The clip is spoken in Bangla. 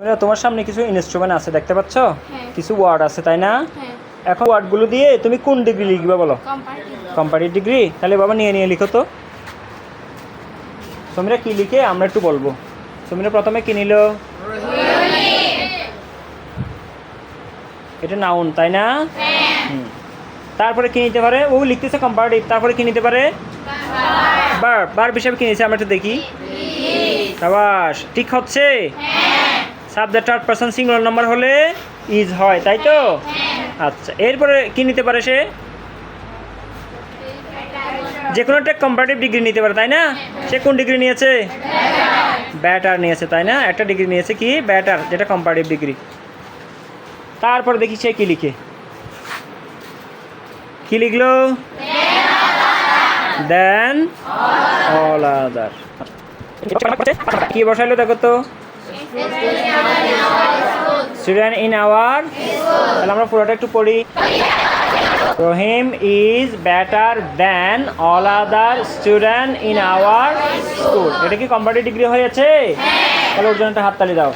আমরা তোমার সামনে কিছু ইনস্ট্রুমেন্ট আছে দেখতে পাচ্ছ? হ্যাঁ। কিছু ওয়ার্ড আছে তাই না? হ্যাঁ। এখন ওয়ার্ডগুলো দিয়ে তুমি কোন ডিগ্রি লিখবে বলো? কম্পারেটিভ কোম্পানির ডিগ্রি তাহলে বাবা নিয়ে নিয়ে লিখো তো। তোমরা কি লিখে আমরা একটু বলব। তোমরা প্রথমে কি নিল? এটা নাউন তাই না? হুম। তারপরে কি নিতে পারে? ও লিখতেছে কম্পারেটিভ তারপরে কি নিতে পারে? বার বার হিসাবে কি নিয়েছে? আমরা একটু দেখি। সাবাস ঠিক হচ্ছে? Subject third person singular number হলে ইজ হয় তাই তো? আচ্ছা এরপরে কি নিতে পারে সে? যে কোনো একটা কম্পারেটিভ ডিগ্রি নিতে পারে তাই না? সে কোন ডিগ্রি নিয়েছে? ব্যাটার নিয়েছে তাই না? একটা ডিগ্রি নিয়েছে কি? ব্যাটার যেটা কম্পারেটিভ ডিগ্রি তারপর দেখি সে কি লিখে। কি লিখলো? দেন অল আদার কি বসাইলো দেখো তো? স্টুডেন্ট ইন আওয়ার তাহলে আমরা পুরোটা একটু পড়ি। Rahim is better than all other student in our school এটা কি কম্পারেটিভ ডিগ্রি হয়েছে? তাহলে ওর জন্য একটা হাততালি দাও।